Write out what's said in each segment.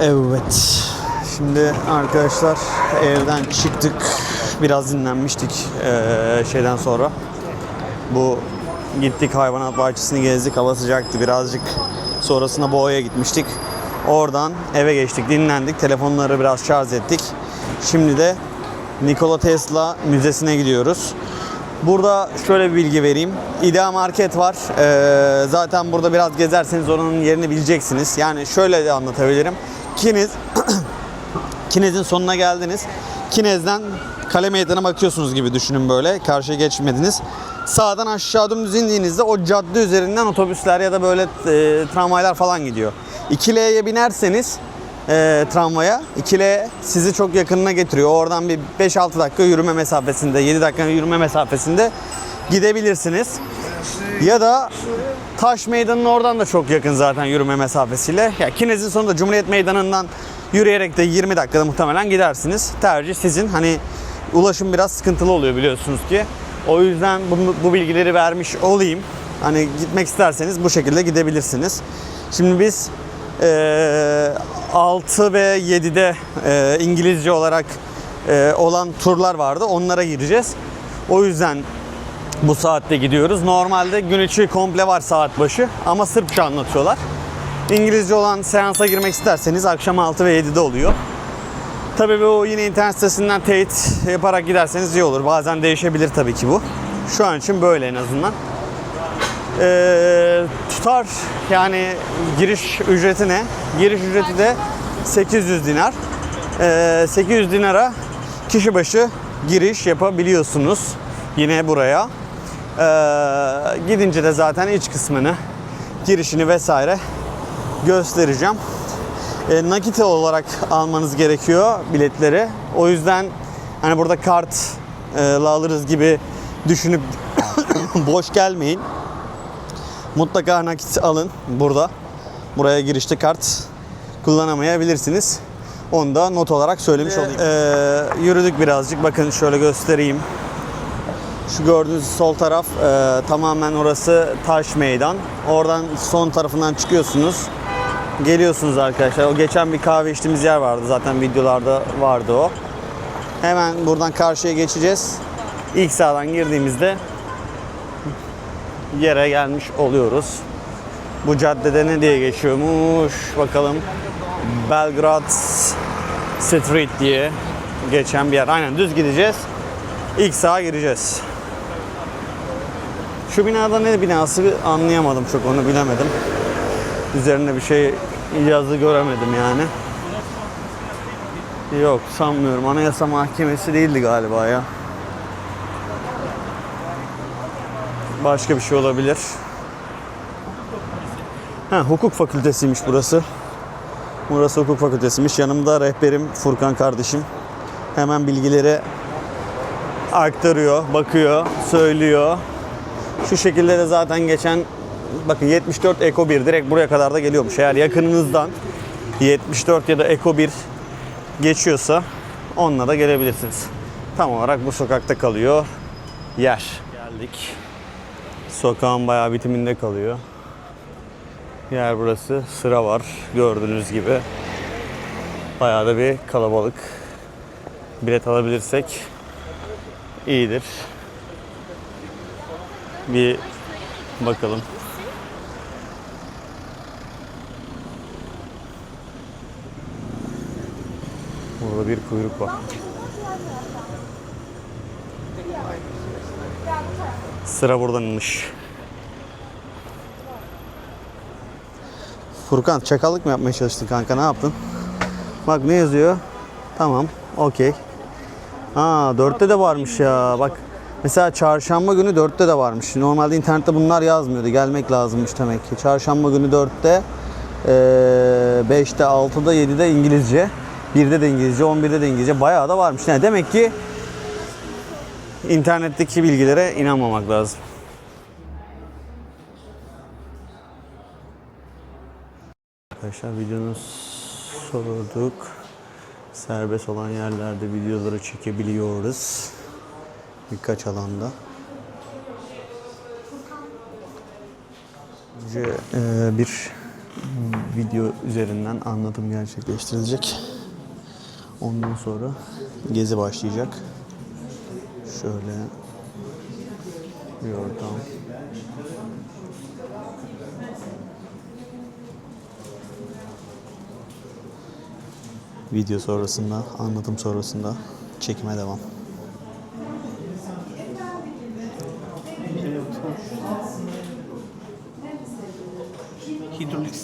Evet. Şimdi arkadaşlar evden çıktık. Biraz dinlenmiştik şeyden sonra. Bu gittik hayvanat bahçesini gezdik. Hava sıcaktı birazcık. Sonrasında Boğa'ya gitmiştik. Oradan eve geçtik, dinlendik. Telefonları biraz şarj ettik. Şimdi de Nikola Tesla Müzesi'ne gidiyoruz. Burada şöyle bir bilgi vereyim. İdea Market var. Ee, zaten burada biraz gezerseniz oranın yerini bileceksiniz. Yani şöyle de anlatabilirim. Kiniz, Kinez'in sonuna geldiniz. Kinez'den kale meydana bakıyorsunuz gibi düşünün böyle. Karşıya geçmediniz. Sağdan aşağı dümdüz indiğinizde o cadde üzerinden otobüsler ya da böyle e, tramvaylar falan gidiyor. 2L'ye binerseniz e, tramvaya 2L sizi çok yakınına getiriyor. Oradan bir 5-6 dakika yürüme mesafesinde, 7 dakika yürüme mesafesinde gidebilirsiniz. Ya da Taş Meydanı'nın oradan da çok yakın zaten yürüme mesafesiyle. Ya Kinez'in sonunda Cumhuriyet Meydanı'ndan yürüyerek de 20 dakikada muhtemelen gidersiniz. Tercih sizin. Hani ulaşım biraz sıkıntılı oluyor biliyorsunuz ki. O yüzden bu, bu bilgileri vermiş olayım. Hani gitmek isterseniz bu şekilde gidebilirsiniz. Şimdi biz eee 6 ve 7'de eee, İngilizce olarak eee, olan turlar vardı. Onlara gireceğiz. O yüzden bu saatte gidiyoruz. Normalde gün içi komple var saat başı ama Sırpça anlatıyorlar. İngilizce olan seansa girmek isterseniz akşam 6 ve 7'de oluyor. Tabii bu yine internet sitesinden teyit yaparak giderseniz iyi olur. Bazen değişebilir tabii ki bu. Şu an için böyle en azından. Ee, tutar yani giriş ücreti ne? Giriş ücreti de 800 dinar. Ee, 800 dinara kişi başı giriş yapabiliyorsunuz yine buraya. Ee, gidince de zaten iç kısmını, girişini vesaire göstereceğim. E, nakit olarak almanız gerekiyor biletleri. O yüzden hani burada kartla alırız gibi düşünüp boş gelmeyin. Mutlaka nakit alın burada. Buraya girişte kart kullanamayabilirsiniz. Onu da not olarak söylemiş olayım. Ee, yürüdük birazcık. Bakın şöyle göstereyim. Şu gördüğünüz sol taraf e, tamamen orası taş meydan. Oradan son tarafından çıkıyorsunuz. Geliyorsunuz arkadaşlar. O geçen bir kahve içtiğimiz yer vardı. Zaten videolarda vardı o. Hemen buradan karşıya geçeceğiz. İlk sağdan girdiğimizde yere gelmiş oluyoruz. Bu caddede ne diye geçiyormuş bakalım. Belgrad Street diye geçen bir yer. Aynen düz gideceğiz. İlk sağa gireceğiz. Şu binada ne binası anlayamadım çok onu bilemedim. Üzerinde bir şey yazı göremedim yani. Yok sanmıyorum. Anayasa Mahkemesi değildi galiba ya. Başka bir şey olabilir. Ha, hukuk fakültesiymiş burası. Burası hukuk fakültesiymiş. Yanımda rehberim Furkan kardeşim. Hemen bilgileri aktarıyor, bakıyor, söylüyor. Şu şekilde de zaten geçen bakın 74 Eko 1 direkt buraya kadar da geliyormuş. Eğer yakınınızdan 74 ya da Eko 1 geçiyorsa onunla da gelebilirsiniz. Tam olarak bu sokakta kalıyor yer. Geldik. Sokağın bayağı bitiminde kalıyor. Yer burası. Sıra var gördüğünüz gibi. Bayağı da bir kalabalık. Bilet alabilirsek iyidir. Bir bakalım. Burada bir kuyruk var. Sıra buradanmış. Furkan çakallık mı yapmaya çalıştın kanka ne yaptın? Bak ne yazıyor? Tamam okey. Aa dörtte de varmış ya bak. Mesela çarşamba günü dörtte de varmış. Normalde internette bunlar yazmıyordu. Gelmek lazımmış demek ki. Çarşamba günü dörtte, eee, 5'te, 6'da, 7'de İngilizce. 1'de de İngilizce, 11'de de İngilizce. Bayağı da varmış. Yani demek ki internetteki bilgilere inanmamak lazım. Arkadaşlar videonun sorduk. Serbest olan yerlerde videoları çekebiliyoruz. Birkaç alanda. Önce e, bir video üzerinden anlatım gerçekleştirilecek. Ondan sonra gezi başlayacak. Şöyle bir ortam. Video sonrasında, anlatım sonrasında çekime devam.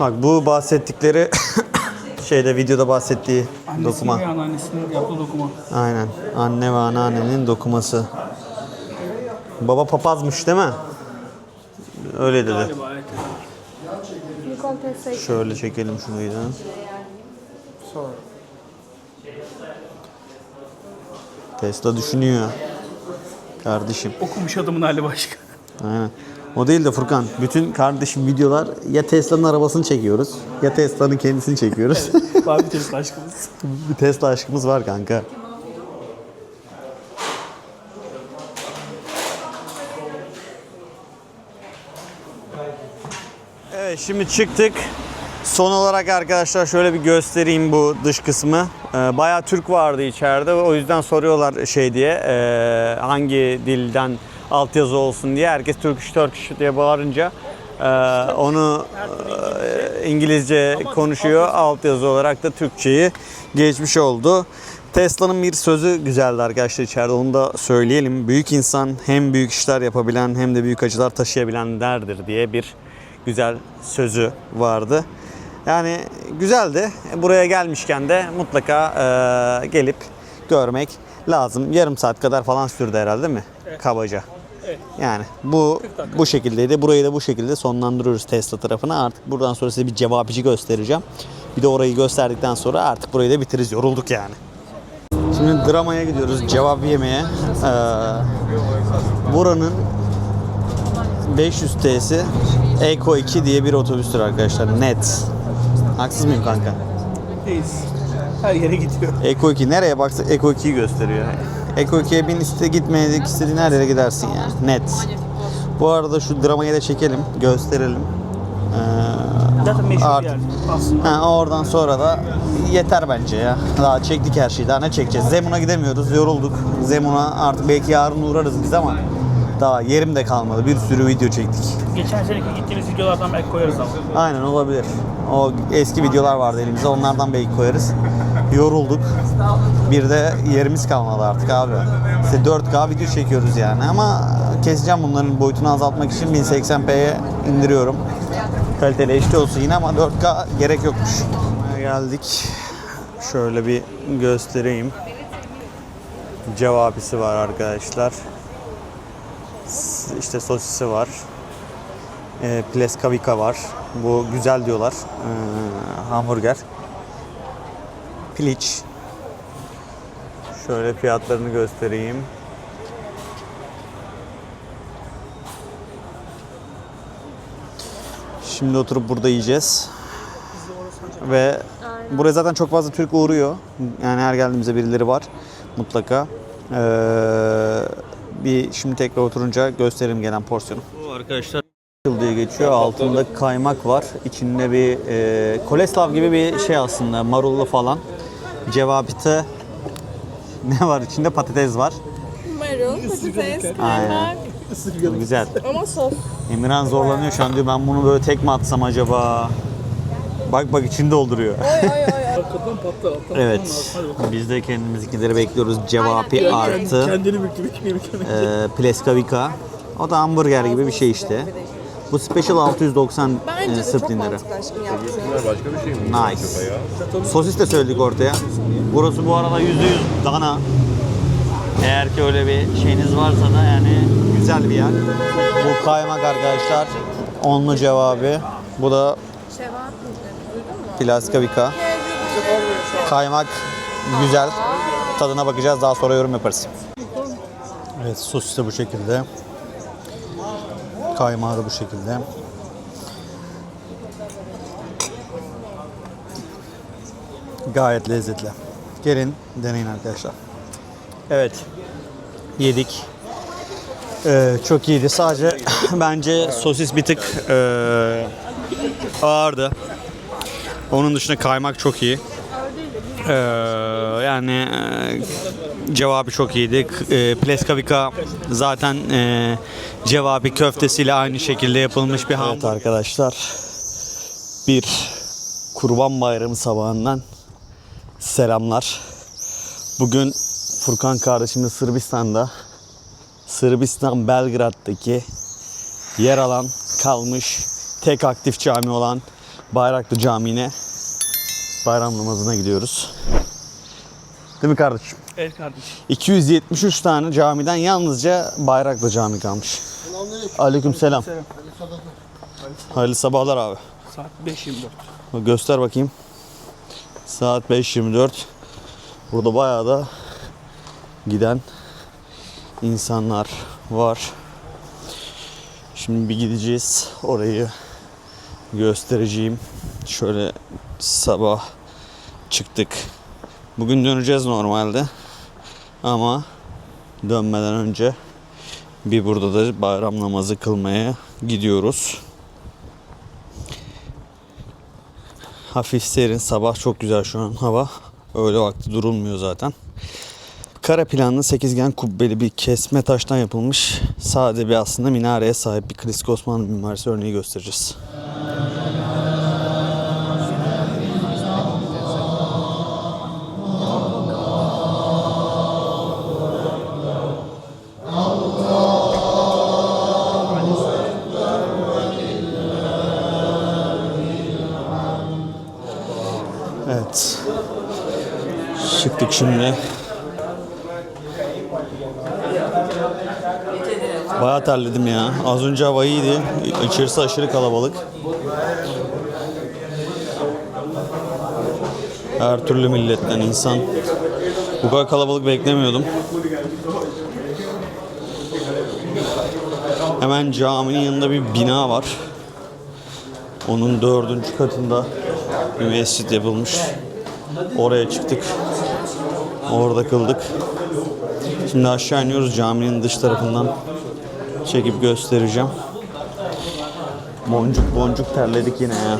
Bak bu bahsettikleri şeyde videoda bahsettiği Annesinin dokuma. ve anneannesinin yaptığı dokuma. Aynen. Anne ve anneannenin dokuması. Baba papazmış değil mi? Öyle dedi. Galiba evet. Şöyle çekelim şunu da. Sonra. Tesla düşünüyor. Kardeşim. Okumuş adamın hali başka. Aynen. O değil de Furkan. Bütün kardeşim videolar ya Tesla'nın arabasını çekiyoruz ya Tesla'nın kendisini çekiyoruz. Var bir Tesla aşkımız. bir Tesla aşkımız var kanka. Evet şimdi çıktık. Son olarak arkadaşlar şöyle bir göstereyim bu dış kısmı. Ee, bayağı Türk vardı içeride. O yüzden soruyorlar şey diye e, hangi dilden altyazı olsun diye. Herkes Turkish Turkish diye bağırınca e, onu e, İngilizce konuşuyor. Altyazı olarak da Türkçeyi geçmiş oldu. Tesla'nın bir sözü güzeldi arkadaşlar içeride onu da söyleyelim. Büyük insan hem büyük işler yapabilen hem de büyük acılar taşıyabilenlerdir diye bir güzel sözü vardı. Yani güzeldi. Buraya gelmişken de mutlaka e, gelip görmek lazım. Yarım saat kadar falan sürdü herhalde değil mi? Kabaca. Evet. Yani bu bu şekildeydi. Burayı da bu şekilde sonlandırıyoruz Tesla tarafına. Artık buradan sonra size bir cevabıcı göstereceğim. Bir de orayı gösterdikten sonra artık burayı da bitiririz. Yorulduk yani. Şimdi dramaya gidiyoruz cevap yemeye. Ee, buranın 500 T'si Eko 2 diye bir otobüstür arkadaşlar. Net. Haksız mıyım kanka? Değiliz. Her yere gidiyor. Eko 2 nereye baksa Eko 2'yi gösteriyor. Eko 2'ye bin iste gitmeye istediğin her yere gidersin yani. Net. Bu arada şu dramayı da çekelim, gösterelim. Ee, Zaten meşhur bir artık- yer aslında. Ha, oradan sonra da yeter bence ya. Daha çektik her şeyi. Daha ne çekeceğiz? Zemun'a gidemiyoruz. Yorulduk. Zemun'a artık belki yarın uğrarız biz ama daha yerim de kalmadı. Bir sürü video çektik. Geçen seneki gittiğimiz videolardan belki koyarız ama. Aynen olabilir. O eski videolar vardı elimizde. Onlardan belki koyarız. Yorulduk. Bir de yerimiz kalmadı artık abi. İşte 4K video çekiyoruz yani ama keseceğim bunların boyutunu azaltmak için 1080p'ye indiriyorum. Kaliteli HD olsun yine ama 4K gerek yokmuş. Geldik. Şöyle bir göstereyim. Cevabisi var arkadaşlar. İşte sosisi var. E, Pleskavika var. Bu güzel diyorlar. E, hamburger piliç. Şöyle fiyatlarını göstereyim. Şimdi oturup burada yiyeceğiz. Ve Aynen. buraya zaten çok fazla Türk uğruyor. Yani her geldiğimizde birileri var mutlaka. Ee, bir şimdi tekrar oturunca gösteririm gelen porsiyonu. Arkadaşlar Yıl diye geçiyor. Altında kaymak var. İçinde bir e, koleslav gibi bir şey aslında. Marullu falan. Cevabite ne var içinde? Patates var. Marul, patates, kaymak Güzel. ama sos. Emirhan zorlanıyor şu an diyor ben bunu böyle tek mi atsam acaba? Bak bak içini dolduruyor. Oy oy oy. Arkadan. Alttan evet. Biz de kendimizkileri bekliyoruz. Cevapi Aynen. artı Kendini gibi. e, pleskavika. O da hamburger gibi bir şey işte. Bu special 690 Bence e, de Sırp çok dinleri. mantıklı aşkım yaptığın. Başka bir şey mi? Nice. Sosis de söyledik ortaya. Burası bu arada %100 dana. Eğer ki öyle bir şeyiniz varsa da yani güzel bir yer. Bu kaymak arkadaşlar. Onlu cevabı. Bu da Şevat mıydı? Duydun mu? Plaskavika. Kaymak güzel. Tadına bakacağız daha sonra yorum yaparız. Evet sosis de bu şekilde. Kaymağı da bu şekilde. Gayet lezzetli. Gelin deneyin arkadaşlar. Evet. Yedik. Ee, çok iyiydi. Sadece bence sosis bir tık ee, ağırdı. Onun dışında kaymak çok iyi. Ee, yani e, cevabı çok iyiydi. E, Pleskavika zaten e, cevabı köftesiyle aynı şekilde yapılmış bir hamburger. Evet arkadaşlar. Bir Kurban Bayramı sabahından selamlar. Bugün Furkan kardeşimiz Sırbistan'da Sırbistan Belgrad'daki yer alan kalmış tek aktif cami olan Bayraklı Camii'ne bayram namazına gidiyoruz. Değil mi kardeşim? Evet kardeşim. 273 tane camiden yalnızca Bayraklı Cami kalmış. Aleyküm selam. Hayırlı sabahlar abi. Saat 5.24. Bak Göster bakayım. Saat 5.24. Burada bayağı da giden insanlar var. Şimdi bir gideceğiz. Orayı göstereceğim. Şöyle sabah çıktık. Bugün döneceğiz normalde. Ama dönmeden önce bir burada da bayram namazı kılmaya gidiyoruz. Hafif serin sabah çok güzel şu an hava. Öğle vakti durulmuyor zaten. Kara planlı sekizgen kubbeli bir kesme taştan yapılmış sade bir aslında minareye sahip bir klasik Osmanlı mimarisi örneği göstereceğiz. Şimdi. Bayağı terledim ya. Az önce hava iyiydi. İçerisi aşırı kalabalık. Her türlü milletten insan. Bu kadar kalabalık beklemiyordum. Hemen caminin yanında bir bina var. Onun dördüncü katında bir mescit yapılmış. Oraya çıktık. Orada kıldık. Şimdi aşağı iniyoruz caminin dış tarafından çekip göstereceğim. Boncuk boncuk terledik yine ya.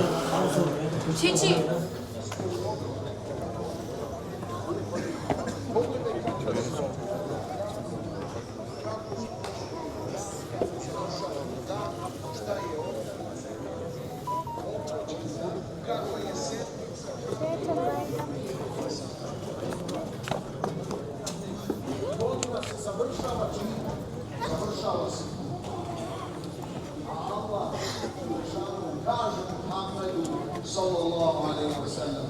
Sallallahu alaihi wasallam.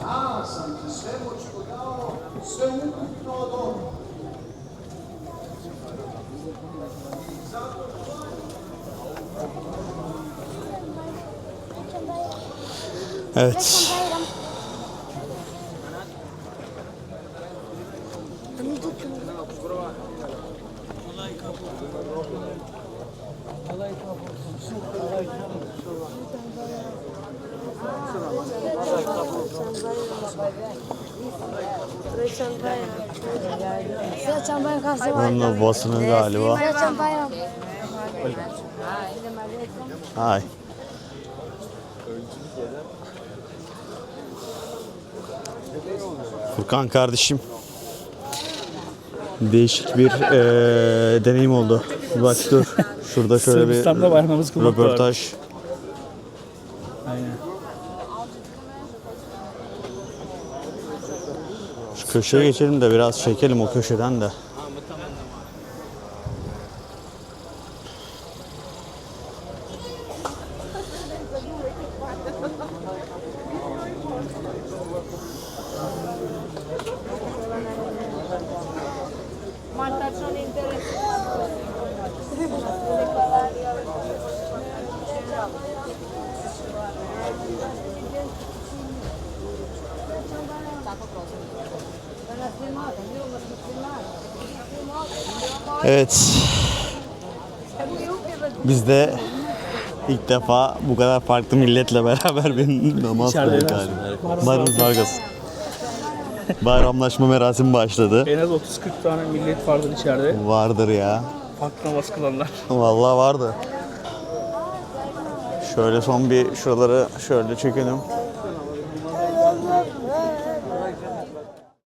Ja sam ti sve moću dao, sve ukupno dobro. Evet. Saya sampai kasih Bunun da basını galiba. Hay. Furkan kardeşim. Değişik bir eee, deneyim oldu. Bak dur. Şurada şöyle bir röportaj. Şu köşeye geçelim de biraz çekelim o köşeden de. Evet. Biz de ilk defa bu kadar farklı milletle beraber bir namaz kıldık galiba. Barınız Vargas. Bayramlaşma merasimi başladı. En az 30-40 tane millet vardır içeride. Vardır ya. Farklı namaz kılanlar. Vallahi vardı. Şöyle son bir şuraları şöyle çekelim.